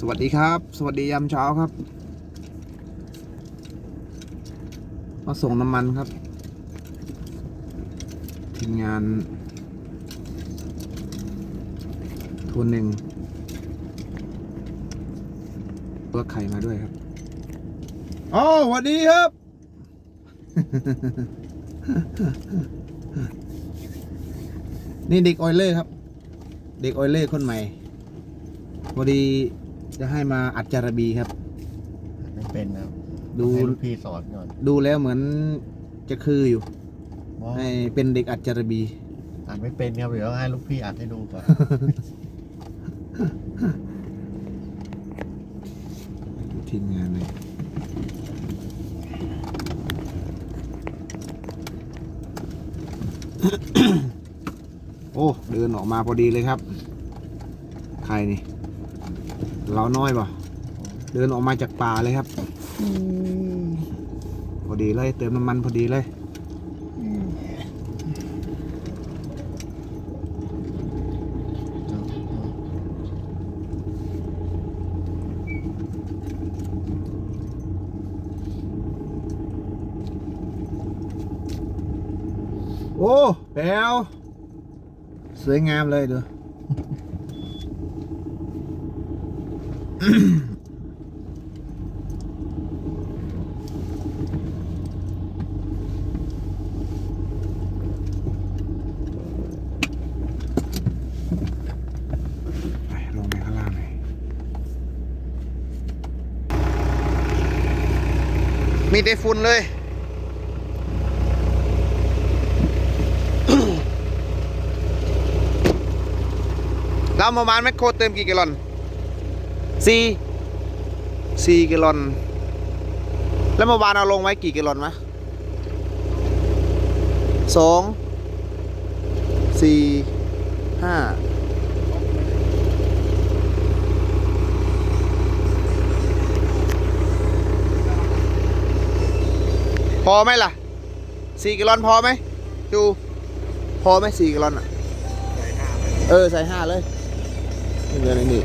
สวัสดีครับ สวัสดียามเช้าครับ มาส่งน้ำมันครับ ทีมงานทุนหนึ่งเลือกไข่มาด้วยครับอ๋อสวัสดีครับ นี่เด็กออยเลอร์ครับ เด็กออยเลอร์คนใหม่พอดี จะให้มาอัดจารบีครับ ไม่เป็นนะครับดูให้ลูกพี่สอนก่อนดูแล้วเหมือนจะคืออยู่ ว่าให้เป็นเด็กอัดจารบี อ่านไม่เป็นครับเดี๋ยวให้ลูกพี่อ่านให้ดูก่อนดูทีมงานเลยโอ้ เดินออกมาพอดีเลยครับ ใครนี่ เราน้อยป่ะเดินออกมาจากป่าเลยครับพอดีเลยเติมน้ำมันพอดีเลยโอ้แป๋วสวยงามเลยดู ไปลงไปข้างล่างหน่อย มีแต่ฝุ่นเลย เราเมื่อวานแมคโครเติมกี่แกลลอนสี่สี่แกลลอน แล้วเมื่อวานเอาลงไว้กี่แกลลอนมะสองสี่ห้า พอไหมล่ะสี่แกลลอนพอไหมดูพอไหมสี่แกลลอนอะเออใส่ห้าเลยนี่เงินนี่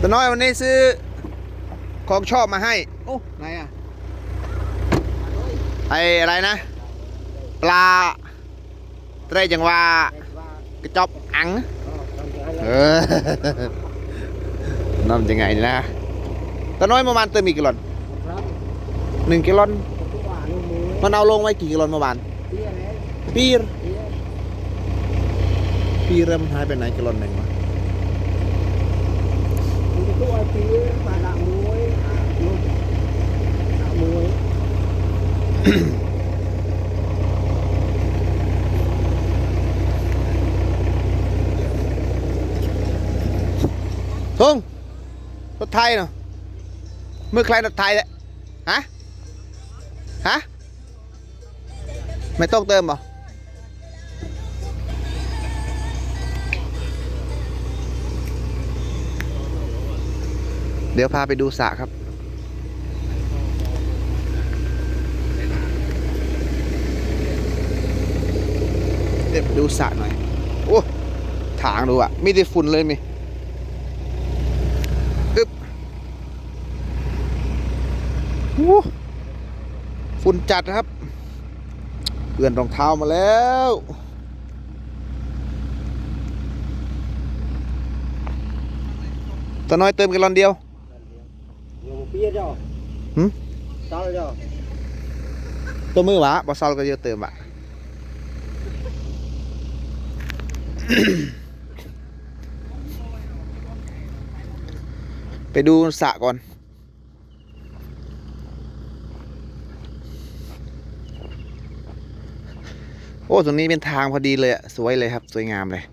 ตัวน้อยวันนี้ซื้อของชอบมาให้ โอ้ไหนอะไออะไรนะ ปลาเตรจังหวา กระจอบอังเออน้ำยังไงนะตาน้อยเมื่อวานเติมอีกกี่ลอนหนึ่งกิลอนมันเอาลงไว้กี่กิลอนเมื่อวานปีรปีรมันหายไปไหนกิลอนหนึ่งวะทง ไทยเนาะมือใครรถไทยเลยฮะฮะไม่ต้องเติมเหรอเดี๋ยวพาไปดูสระครับ เดี๋ยวไปดูสระหน่อย โอ้ ถางดูอะมีแต่ฝุ่นเลยมีอึ๊บโอ้ ฝุ่นจัดครับ เปื่อนรองเท้ามาแล้วตอนน้อยเติมกันลอนเดียวหึตัวมือวะบอซอลก็เยอะเติมอะไปดูสระก่อน โอ้ตรงนี้เป็นทางพอดีเลยอะสวยเลยครับ สวยงามเลย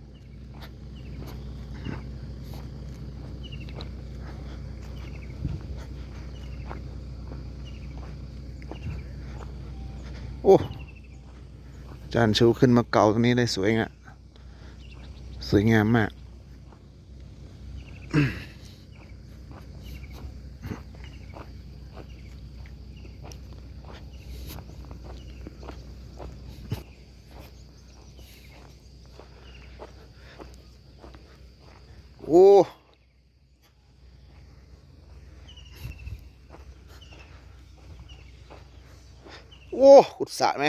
โอ้จานชูขึ้นมาเก่าตรงนี้ได้สวยงะสวยงามมาก โอ้โอ้ขุดสระไหม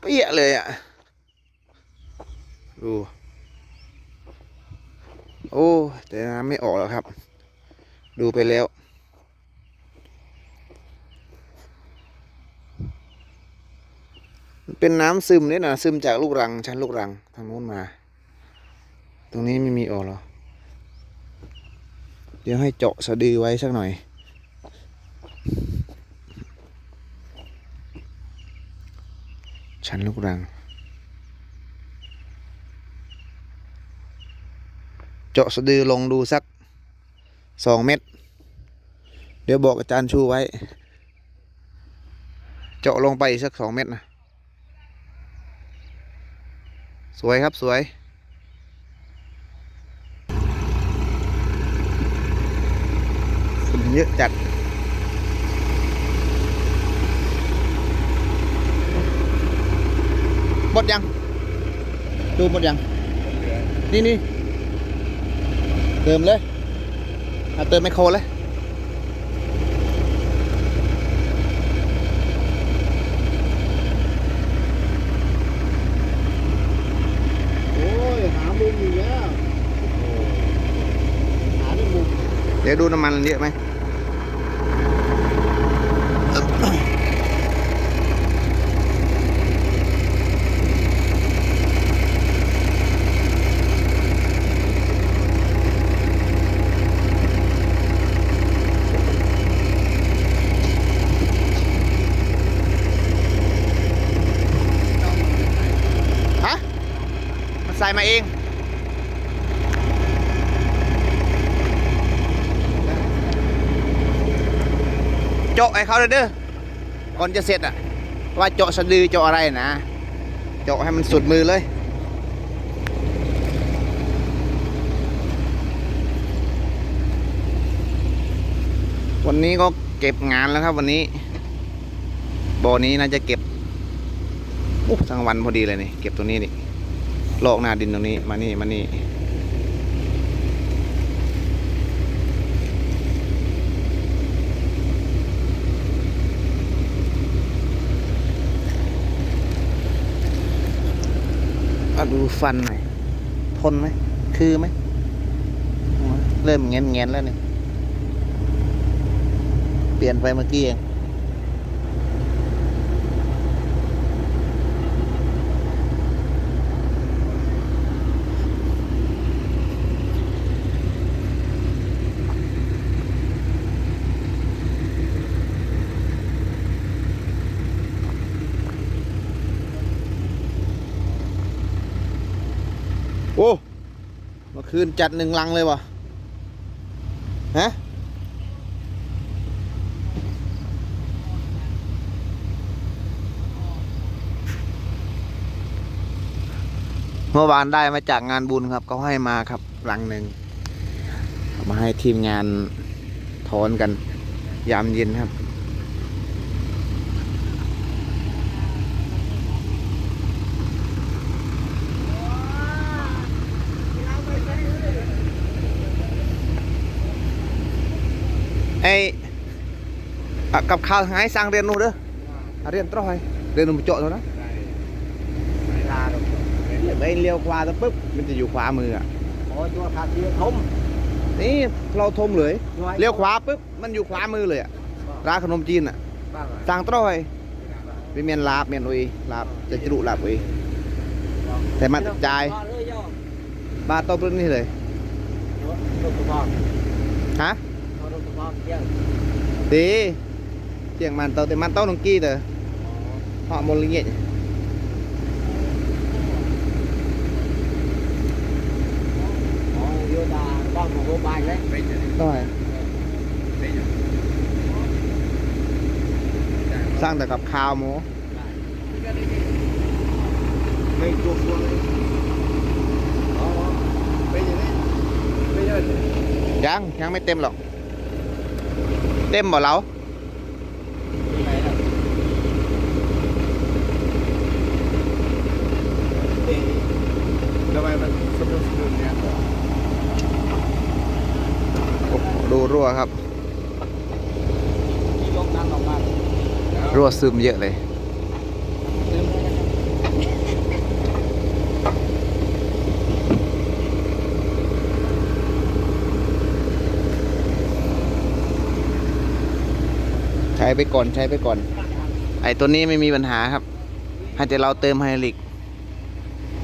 เปี้ยเลยอะ ดู โอ้ แต่น้ำไม่ออกแล้วครับ ดูไปแล้ว เป็นน้ำซึมเนี่ยนะซึมจากลูกรังชั้นลูกรังทางโน้นมา ตรงนี้ไม่มีออกหรอ เดี๋ยวให้เจาะสะดือไว้สักหน่อย ชั้นลูกรัง เจาะสะดือลงดูสักสองเม็ด เดี๋ยวบอกอาจารย์ชูไว้ เจาะลงไปสักสองเม็ดนะ สวยครับสวย ฝุ่น เยอะจัดหมดยัง ดูหมดยัง นี่นี่เติมเลยเอาเติมไมโครเลยโอ้ยหามุมอยู่แล้วหาด้มุมเดี๋ยวดูน้ำมันเยอะไหม ฮะ มันใส่มาเองเจาะให้เขาเลยเด้อก่อนจะเสร็จอะ ว่าเจาะสะดือเจาะอะไรนะเจาะให้มันสุดมือเลยวันนี้ก็เก็บงานแล้วครับวันนี้บ่อนี้น่าจะเก็บโอ้ทั้งวันพอดีเลยนี่เก็บตรงนี้นี่ ลอกหน้าดินตรงนี้มานี่มานี่เอาดูฟันหน่อยทนไหม คือไหม เริ่มเงี้ยนเงี้ยนแล้วเนี่ย เปลี่ยนไปเมื่อกี้เอง โอ้เมื่อคืนจัดหนึ่งลังเลยวะฮะเมื่อวานได้มาจากงานบุญครับเขาให้มาครับลังหนึ่งมาให้ทีมงานถอนกันยามเย็นครับ ไอ้อะกับข้าวหายสั่งเรียนนู่นเด้ออะเรียนตรอยเรียนนู่นโจทย์แล้วนะลาดอกไปเลี้ยวขวาแล้วปุ๊บมันจะอยู่ขวามืออะโอ้ยตัวขาดเทียทมนี่เราทมเลยเลี้ยวขวาปุ๊บมันอยู่ขวามือเลยอะร้านขนมจีนอะบ้างสั่งตรอยเป็นเมียนลาบเมียนอุยลาบจะจรุลาบอุยแต่มันจ่ายบาทโตปรุนนี่เลยรถกระบะฮะ รถกระบะเที่ยงดีเจียงมันโตแต่มันโตนงกี้เตอ họ một linh nghiệm อ๋อโยดาบ้านของโบบายเลย rồi sang แต่กับข้าวหมูไม่ตัวตัวเลยอ๋อเป็นอย่างนี้ไม่ยังยังไม่เต็มหรอก เต็มบ่เราดูรั่วครับ รั่วซึมเยอะเลย ช้ไปก่อนใช้ไปก่อน ไอตัวนี้ไม่มีปัญหาครับ ให้แต่เราเติมไฮดรอลิก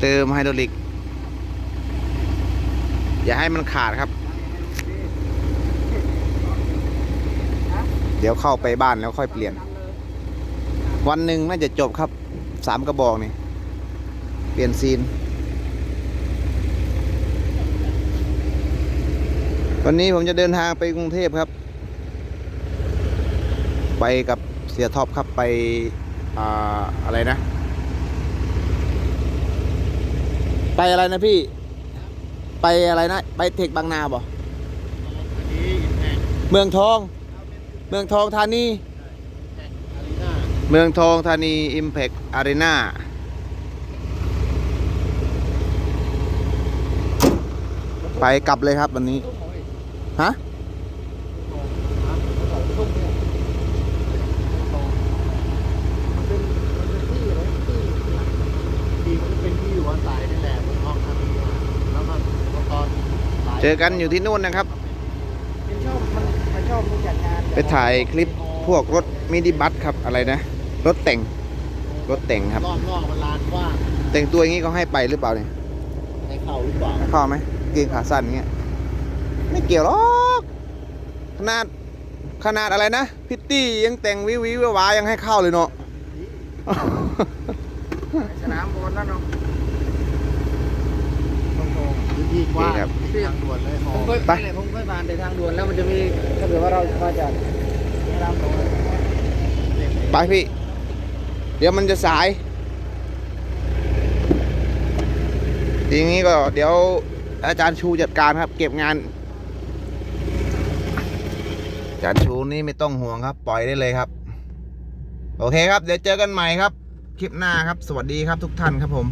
เติมไฮดรอลิก อย่าให้มันขาดครับ เดี๋ยวเข้าไปบ้านแล้วค่อยเปลี่ยน วันหนึ่งน่าจะจบครับสามกระบอกนี่เปลี่ยนซีน วันนี้ผมจะเดินทางไปกรุงเทพครับ ไปกับเสียท็อปครับไปอ่าอะไรนะ ไปอะไรนะพี่ ไปอะไรนะ ไปเทคบางนาบ่อันนี้อินแพกเมืองทอง เมืองทองธานีอารีนาเมืองทองธานี Impact Arena ไปกลับเลยครับวันนี้ ฮะ มันเป็นมันเป็นที่อะไรที่ที่มัน เป็นที่อยู่อาศัยนี่แหละบนห้องทำนี้แล้วมันตอนสายเจอกันอยู่ที่นู่นนะครับมันชอบมันมันชอบมันจัดงานไปถ่ายคลิปพวกรถมินิบัสครับอะไรนะ รถแต่ง รถแต่งครับ รอบนอกมันลานกว้างแต่งตัวอย่างนี้เขาให้ไปหรือเปล่าเนี่ยในเข่าหรือเปล่าเข้าไหมเกงขาสั้นอย่างเงี้ยไม่เกี่ยวหรอกขนาดขนาดอะไรนะพิตตี้ยังแต่งวิววิววายังให้เข้าเลยเนาะ สนามบอลนั่นเนาะพื้น ที่กว้างโอเคครับติดทางด่วนเลยหอผมเคยไป ไปเลยผมเคยผ่านในทางด่วนแล้วมันจะมีถ้าเกิดว่าเรามาจากรามหลวงไปพี่ เดี๋ยวมันจะสาย ทีนี้ก็เดี๋ยวอาจารย์ชูจัดการครับ เก็บงาน อาจารย์ชูนี่ไม่ต้องห่วงครับ ปล่อยได้เลยครับ โอเคครับ เดี๋ยวเจอกันใหม่ครับ คลิปหน้าครับ สวัสดีครับทุกท่านครับผม